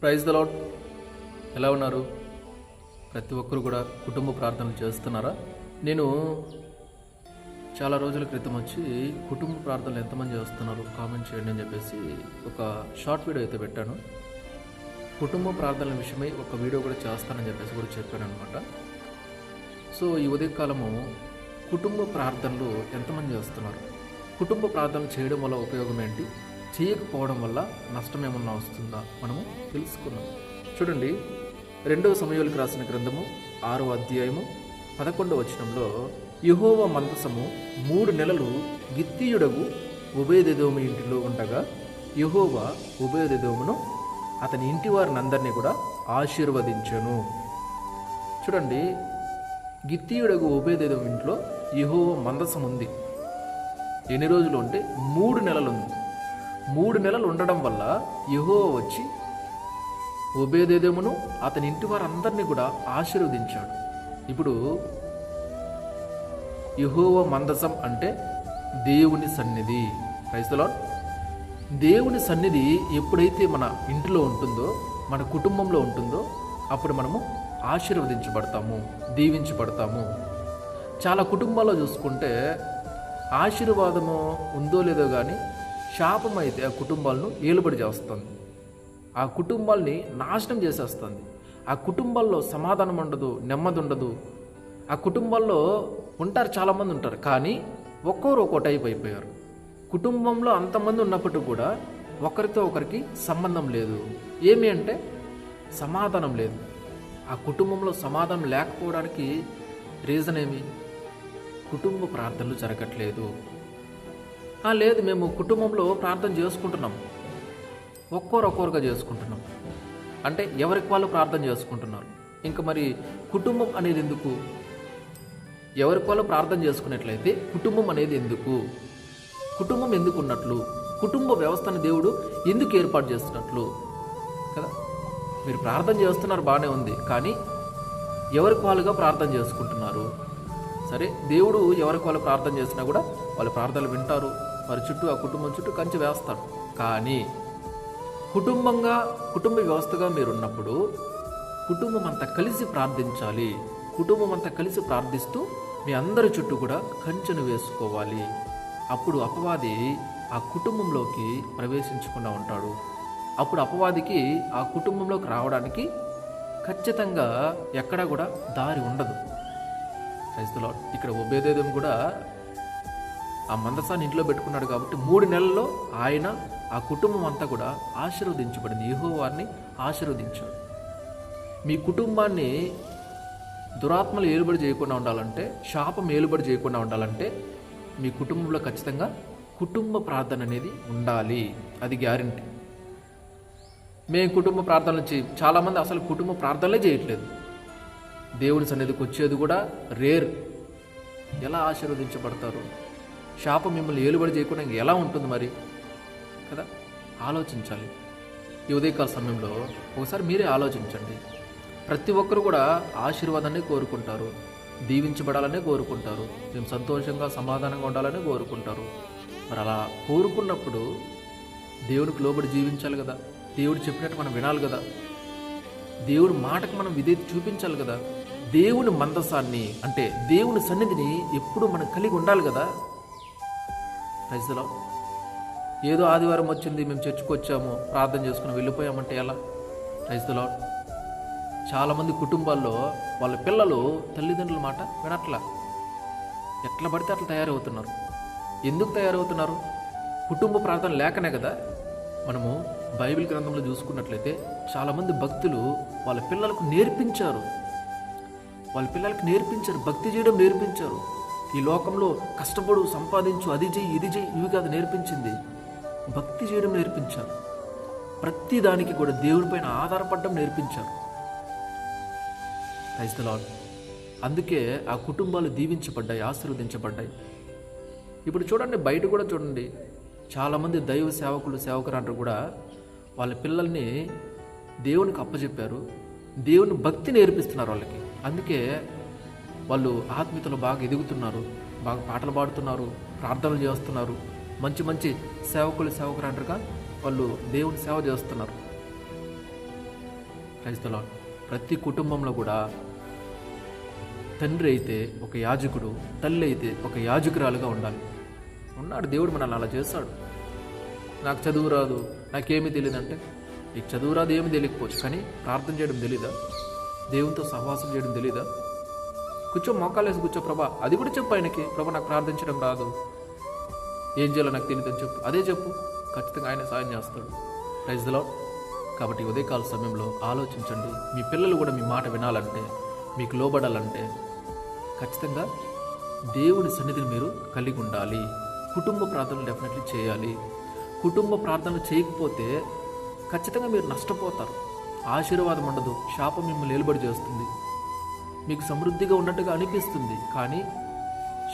Praise the lord ఎలా ఉన్నారు? ప్రతి ఒక్కరు కూడా కుటుంబ ప్రార్థనలు చేస్తున్నారా? నేను చాలా రోజుల క్రితం వచ్చి కుటుంబ ప్రార్థనలు ఎంతమంది చేస్తున్నారు కామెంట్ చేయండి అని చెప్పేసి ఒక షార్ట్ వీడియో అయితే పెట్టాను. కుటుంబ ప్రార్థనల విషయమై ఒక వీడియో కూడా చేస్తానని చెప్పేసి కూడా చెప్పాను అనమాట సో ఈ ఉదయకాలము కుటుంబ ప్రార్థనలు ఎంతమంది చేస్తున్నారు? కుటుంబ ప్రార్థన చేయడం వల్ల ఉపయోగం ఏంటి? చేయకపోవడం వల్ల నష్టం ఏమన్నా వస్తుందా? మనము తెలుసుకున్నాం చూడండి రెండవ సమయాలకు రాసిన గ్రంథము ఆరో అధ్యాయము పదకొండవ వచనంలో యహోవ మందసము మూడు నెలలు గిత్తీయుడగు ఉభయదేదోము ఇంటిలో ఉండగా యహోవ ఉభయదేదోమును అతని ఇంటి వారిని అందరినీ కూడా ఆశీర్వదించెను. చూడండి గిత్తీయుడగు ఉభయదేదోము ఇంట్లో యహోవ మందసం ఉంది ఎన్ని రోజులు ఉంటే మూడు నెలలు ఉంది మూడు నెలలు ఉండడం వల్ల యహోవ వచ్చి ఉబేదేదేమును అతని ఇంటి వారందరినీ కూడా ఆశీర్వదించాడు. ఇప్పుడు యహోవ మందసం అంటే దేవుని సన్నిధి. క్రైస్తలో దేవుని సన్నిధి ఎప్పుడైతే మన ఇంటిలో ఉంటుందో మన కుటుంబంలో ఉంటుందో అప్పుడు మనము ఆశీర్వదించబడతాము దీవించబడతాము. చాలా కుటుంబాల్లో చూసుకుంటే ఆశీర్వాదము ఉందో లేదో కానీ శాపం అయితే ఆ కుటుంబాలను ఏలుబడి చేస్తుంది. ఆ కుటుంబాల్ని నాశనం చేసేస్తుంది. ఆ కుటుంబాల్లో సమాధానం ఉండదు నెమ్మది ఉండదు. ఆ కుటుంబాల్లో ఉంటారు చాలామంది ఉంటారు. కానీ ఒక్కొరు ఒక్కో టైప్ అయిపోయారు. కుటుంబంలో అంతమంది ఉన్నప్పటికీ కూడా ఒకరితో ఒకరికి సంబంధం లేదు. ఏమి అంటే సమాధానం లేదు. ఆ కుటుంబంలో సమాధానం లేకపోవడానికి రీజన్ ఏమి? కుటుంబ ప్రార్థనలు జరగట్లేదు. లేదు మేము కుటుంబంలో ప్రార్థన చేసుకుంటున్నాం. ఒక్కొరు ఒక్కొరుగా చేసుకుంటున్నాం. అంటే ఎవరికి వాళ్ళు ప్రార్థన చేసుకుంటున్నారు? ఇంకా మరి కుటుంబం అనేది ఎందుకు? ఎవరికి వాళ్ళు ప్రార్థన చేసుకున్నట్లయితే కుటుంబం అనేది ఎందుకు? కుటుంబం ఎందుకు ఉన్నట్లు కుటుంబ వ్యవస్థను దేవుడు ఎందుకు ఏర్పాటు చేస్తున్నట్లు? కదా? మీరు ప్రార్థన చేస్తున్నారు బాగానే ఉంది. కానీ ఎవరికి వాళ్ళుగా ప్రార్థన చేసుకుంటున్నారు? సరే దేవుడు ఎవరికి వాళ్ళు ప్రార్థన చేసినా కూడా వాళ్ళ ప్రార్థనలు వింటారు. వారి చుట్టూ ఆ కుటుంబం చుట్టూ కంచె వేస్తాడు. కానీ కుటుంబంగా కుటుంబ వ్యవస్థగా మీరు ఉన్నప్పుడు కుటుంబం అంతా కలిసి ప్రార్థించాలి. కుటుంబం అంతా కలిసి ప్రార్థిస్తూ మీ అందరి చుట్టూ కూడా కంచెను వేసుకోవాలి. అప్పుడు అపవాది ఆ కుటుంబంలోకి ప్రవేశించకుండా ఉంటాడు. అప్పుడు అపవాదికి ఆ కుటుంబంలోకి రావడానికి ఖచ్చితంగా ఎక్కడా కూడా దారి ఉండదు. క్రైస్తలో ఇక్కడ ఉభయదేదం కూడా ఆ మందసాన్ని ఇంట్లో పెట్టుకున్నాడు కాబట్టి మూడు నెలల్లో ఆయన ఆ కుటుంబం అంతా కూడా ఆశీర్వదించబడింది. యహో వారిని ఆశీర్వదించాడు. మీ కుటుంబాన్ని దురాత్మలు ఏలుబడి చేయకుండా ఉండాలంటే శాపం ఏలుబడి చేయకుండా ఉండాలంటే మీ కుటుంబంలో ఖచ్చితంగా కుటుంబ ప్రార్థన అనేది ఉండాలి. అది గ్యారంటీ. మేము కుటుంబ ప్రార్థనలు చే చాలామంది అసలు కుటుంబ ప్రార్థనలే చేయట్లేదు. దేవుని సన్నిధికి వచ్చేది కూడా రేర్. ఎలా ఆశీర్వదించబడతారు? శాపం మిమ్మల్ని ఏలుబడి చేయకుండా ఎలా ఉంటుంది మరి? కదా? ఆలోచించాలి. ఈ ఉదయకాల సమయంలో ఒకసారి మీరే ఆలోచించండి. ప్రతి ఒక్కరు కూడా ఆశీర్వాదాన్ని కోరుకుంటారు. దీవించబడాలనే కోరుకుంటారు. మేము సంతోషంగా సమాధానంగా ఉండాలని కోరుకుంటారు. మరి అలా కోరుకున్నప్పుడు దేవుడికి లోబడి జీవించాలి కదా? దేవుడు చెప్పినట్టు మనం వినాలి కదా? దేవుడి మాటకు మనం విధేయత చూపించాలి కదా? దేవుని మందసాన్ని అంటే దేవుని సన్నిధిని ఎప్పుడు మనం కలిగి ఉండాలి కదా? ప్రజలో ఏదో ఆదివారం వచ్చింది మేము చర్చికి వచ్చాము ప్రార్థన చేసుకుని వెళ్ళిపోయామంటే ఎలా? రైతులో చాలామంది కుటుంబాల్లో వాళ్ళ పిల్లలు తల్లిదండ్రుల మాట వినట్లా. ఎట్లా పడితే అట్లా తయారవుతున్నారు. ఎందుకు తయారవుతున్నారు? కుటుంబ ప్రార్థన లేకనే కదా. మనము బైబిల్ గ్రంథంలో చూసుకున్నట్లయితే చాలామంది భక్తులు వాళ్ళ పిల్లలకు నేర్పించారు. వాళ్ళ పిల్లలకు నేర్పించారు భక్తి చేయడం నేర్పించారు. ఈ లోకంలో కష్టపడు సంపాదించు అది చేయి ఇది చేయి ఇవి కాదు నేర్పించింది. భక్తి చేయడం నేర్పించారు. ప్రతి దానికి కూడా దేవుడిపైన ఆధారపడడం నేర్పించారు. క్రైస్తలాడ్ అందుకే ఆ కుటుంబాలు దీవించబడ్డాయి ఆశీర్వదించబడ్డాయి. ఇప్పుడు చూడండి బయట కూడా చూడండి. చాలామంది దైవ సేవకులు సేవకురాండ్రు కూడా వాళ్ళ పిల్లల్ని దేవునికి అప్పచెప్పారు దేవుని భక్తి నేర్పిస్తున్నారు వాళ్ళకి. అందుకే వాళ్ళు ఆత్మీయతలు బాగా ఎదుగుతున్నారు బాగా పాటలు పాడుతున్నారు ప్రార్థనలు చేస్తున్నారు. మంచి మంచి సేవకులు సేవకురాండ్రుగా వాళ్ళు దేవుని సేవ చేస్తున్నారు. క్రైస్తలో ప్రతి కుటుంబంలో కూడా తండ్రి అయితే ఒక యాజకుడు తల్లి అయితే ఒక యాజకురాలుగా ఉండాలి. ఉన్నాడు దేవుడు మనల్ని అలా చేస్తాడు. నాకు చదువు రాదు నాకేమీ తెలియదు అంటే నీకు చదువు రాదు ఏమీ తెలియకపోవచ్చు. కానీ ప్రార్థన చేయడం తెలీదా? దేవునితో సహవాసం చేయడం తెలీదా? కూర్చో మోకాలేసి కూర్చో ప్రభా. అది కూడా చెప్పు ఆయనకి. ప్రభా నాకు ప్రార్థించడం రాదు. ఏం చేయాలో నాకు తెలియదు అని చెప్పు. అదే చెప్పు. ఖచ్చితంగా ఆయన సాయం చేస్తాడు. ప్రైజ్లో కాబట్టి ఉదయకాల సమయంలో ఆలోచించండి. మీ పిల్లలు కూడా మీ మాట వినాలంటే మీకు లోబడాలంటే ఖచ్చితంగా దేవుని సన్నిధిని మీరు కలిగి ఉండాలి. కుటుంబ ప్రార్థనలు డెఫినెట్లీ చేయాలి. కుటుంబ ప్రార్థనలు చేయకపోతే ఖచ్చితంగా మీరు నష్టపోతారు. ఆశీర్వాదం ఉండదు. శాపం మిమ్మల్ని ఏలుబడి చేస్తుంది. మీకు సమృద్ధిగా ఉన్నట్టుగా అనిపిస్తుంది. కానీ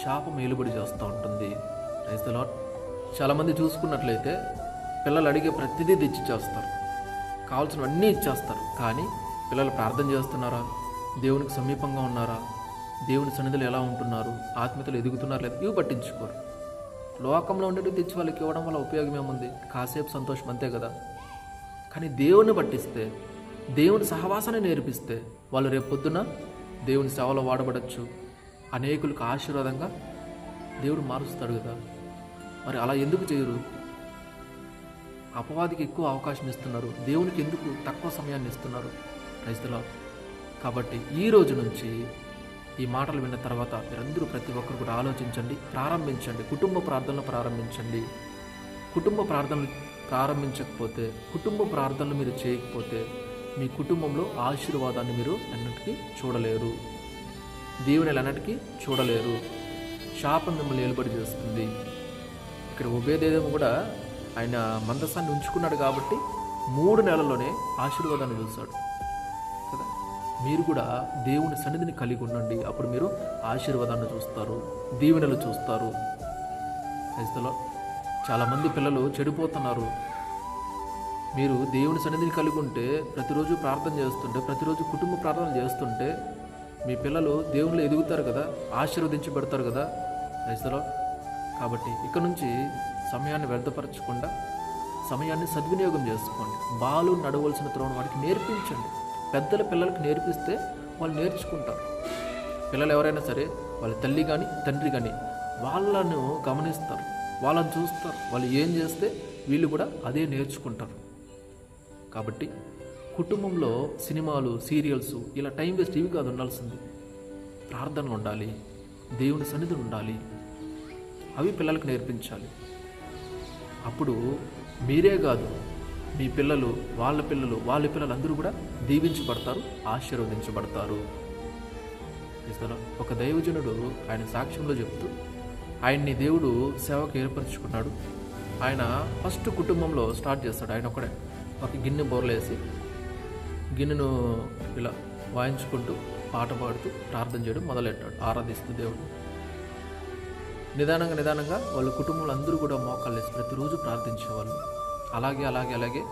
శాపం ఏలుబడి చేస్తూ ఉంటుంది. రైస్ లాట్ చాలామంది చూసుకున్నట్లయితే పిల్లలు అడిగే ప్రతిదీ తెచ్చి చేస్తారు. కావాల్సినవన్నీ ఇచ్చేస్తారు. కానీ పిల్లలు ప్రార్థన చేస్తున్నారా? దేవునికి సమీపంగా ఉన్నారా? దేవుని సన్నిధిలో ఎలా ఉంటున్నారు? ఆత్మీయతలు ఎదుగుతున్నారు? లేదా ఇవి పట్టించుకోరు. లోకంలో ఉండేవి తెచ్చి వాళ్ళకి ఇవ్వడం వల్ల ఉపయోగం ఏముంది? కాసేపు సంతోషం అంతే కదా? కానీ దేవుని పట్టిస్తే దేవుని సహవాసాన్ని నేర్పిస్తే వాళ్ళు రేపొద్దున దేవుని సేవలో వాడబడచ్చు. అనేకులకు ఆశీర్వాదంగా దేవుడు మారుస్తాడు కదా. మరి అలా ఎందుకు చేయరు? అపవాదికి ఎక్కువ అవకాశం ఇస్తున్నారు. దేవునికి ఎందుకు తక్కువ సమయాన్ని ఇస్తున్నారు? రైతుల కాబట్టి ఈ రోజు నుంచి ఈ మాటలు విన్న తర్వాత మీరందరూ ప్రతి ఒక్కరు కూడా ఆలోచించండి ప్రారంభించండి. కుటుంబ ప్రార్థనలు ప్రారంభించండి. కుటుంబ ప్రార్థనలు ప్రారంభించకపోతే కుటుంబ ప్రార్థనలు మీరు చేయకపోతే మీ కుటుంబంలో ఆశీర్వాదాన్ని మీరు అన్నిటికీ చూడలేరు. దేవుని అన్నిటికీ చూడలేరు. శాపం మిమ్మల్ని ఏలుబడి చేస్తుంది. ఇక్కడ ఉభయదేవం కూడా ఆయన మందసాన్ని ఉంచుకున్నాడు కాబట్టి మూడు నెలల్లోనే ఆశీర్వాదాన్ని చూస్తాడు కదా? మీరు కూడా దేవుని సన్నిధిని కలిగి ఉండండి. అప్పుడు మీరు ఆశీర్వాదాన్ని చూస్తారు. దీవెనలు చూస్తారు. క్రైస్తలో చాలామంది పిల్లలు చెడిపోతున్నారు. మీరు దేవుని సన్నిధిని కలిగి ఉంటే ప్రతిరోజు ప్రార్థన చేస్తుంటే ప్రతిరోజు కుటుంబ ప్రార్థన చేస్తుంటే మీ పిల్లలు దేవుళ్ళు ఎదుగుతారు కదా ఆశీర్వదించబడతారు కదా. రైతులో కాబట్టి ఇక్కడ నుంచి సమయాన్ని వ్యర్థపరచకుండా సమయాన్ని సద్వినియోగం చేసుకోండి. బాలు నడవలసిన త్రోణం వాడికి నేర్పించండి. పెద్దల పిల్లలకి నేర్పిస్తే వాళ్ళు నేర్చుకుంటారు. పిల్లలు ఎవరైనా సరే వాళ్ళ తల్లి కానీ తండ్రి కానీ వాళ్ళను గమనిస్తారు. వాళ్ళని చూస్తారు. వాళ్ళు ఏం చేస్తే వీళ్ళు కూడా అదే నేర్చుకుంటారు. కాబట్టి కుటుంబంలో సినిమాలు సీరియల్స్ ఇలా టైం వేస్ట్ ఇవి కాదు ఉండాల్సింది. ప్రార్థనలు ఉండాలి దేవుని సన్నిధులు ఉండాలి అవి పిల్లలకు నేర్పించాలి. అప్పుడు మీరే కాదు మీ పిల్లలు వాళ్ళ పిల్లలు వాళ్ళ పిల్లలు అందరూ కూడా దీవించబడతారు ఆశీర్వదించబడతారు. ఒక దైవజనుడు ఆయన సాక్ష్యంలో చెప్తూ ఆయన్ని దేవుడు సేవకు ఏర్పరచుకున్నాడు. ఆయన ఫస్ట్ కుటుంబంలో స్టార్ట్ చేస్తాడు ఆయన ఒకడే ఒక గిన్నె బోర్లేసి గిన్నెను ఇలా వాయించుకుంటూ పాట పాడుతూ ప్రార్థన చేయడం మొదలెట్టాడు ఆరాధిస్తూ దేవుడు. నిదానంగా నిదానంగా వాళ్ళ కుటుంబంలో అందరూ కూడా మోకాళ్ళు వేసి ప్రతిరోజు ప్రార్థించేవాళ్ళు. అలాగే అలాగే అలాగే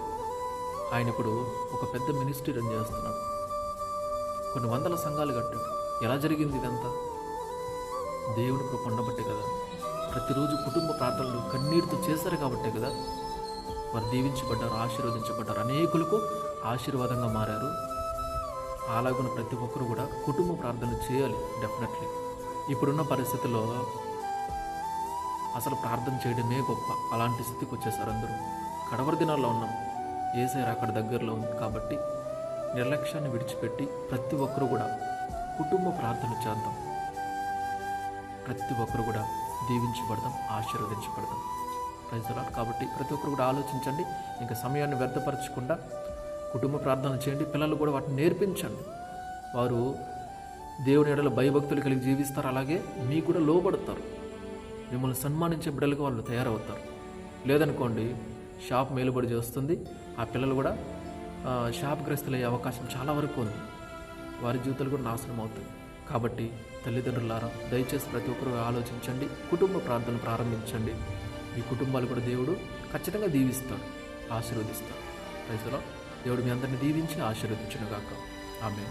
ఆయన ఇప్పుడు ఒక పెద్ద మినిస్ట్రీ రన్ చేస్తున్నాడు. కొన్ని వందల సంఘాలు కట్టాడు. ఎలా జరిగింది ఇదంతా? దేవుని కృప ఉండబట్టే కదా. ప్రతిరోజు కుటుంబ ప్రార్థనలు కన్నీరుతో చేశారు కాబట్టే కదా. వారు దీవించబడ్డారు ఆశీర్వదించబడ్డారు. అనేకులకు ఆశీర్వాదంగా మారారు. అలాగున ప్రతి ఒక్కరు కూడా కుటుంబ ప్రార్థనలు చేయాలి డెఫినెట్లీ ఇప్పుడున్న పరిస్థితుల్లో అసలు ప్రార్థన చేయడమే గొప్ప. అలాంటి స్థితికి వచ్చేసారు అందరూ. కడవర దినాల్లో ఉన్నాం. ఏసైర్ అక్కడ దగ్గరలో ఉంది కాబట్టి నిర్లక్ష్యాన్ని విడిచిపెట్టి ప్రతి ఒక్కరు కూడా కుటుంబ ప్రార్థన చేద్దాం. ప్రతి ఒక్కరు కూడా దీవించబడదాం ఆశీర్వదించబడదాం. ప్రైజలాట్ కాబట్టి ప్రతి ఒక్కరు కూడా ఆలోచించండి. ఇంకా సమయాన్ని వ్యర్థపరచకుండా కుటుంబ ప్రార్థన చేయండి. పిల్లలు కూడా వాటిని నేర్పించండి. వారు దేవుని ఎడల భయభక్తులు కలిగి జీవిస్తారు. అలాగే మీకు కూడా లోబడతారు. మిమ్మల్ని సన్మానించే బిడ్డలుగా వాళ్ళు తయారవుతారు. లేదనుకోండి షాప్ మేలుబడి చేస్తుంది. ఆ పిల్లలు కూడా ఆ, శాపగ్రస్తులయ్యే అవకాశం చాలా వరకు ఉంది. వారి జీవితాలు కూడా నాశనం అవుతాయి. కాబట్టి తల్లిదండ్రులారా దయచేసి ప్రతి ఒక్కరు ఆలోచించండి. కుటుంబ ప్రార్థన ప్రారంభించండి. మీ కుటుంబాలు కూడా దేవుడు ఖచ్చితంగా దీవిస్తాడు ఆశీర్వదిస్తాడు. రైతులో దేవుడు మీ అందరిని దీవించి ఆశీర్వదించునుగాక. ఆమె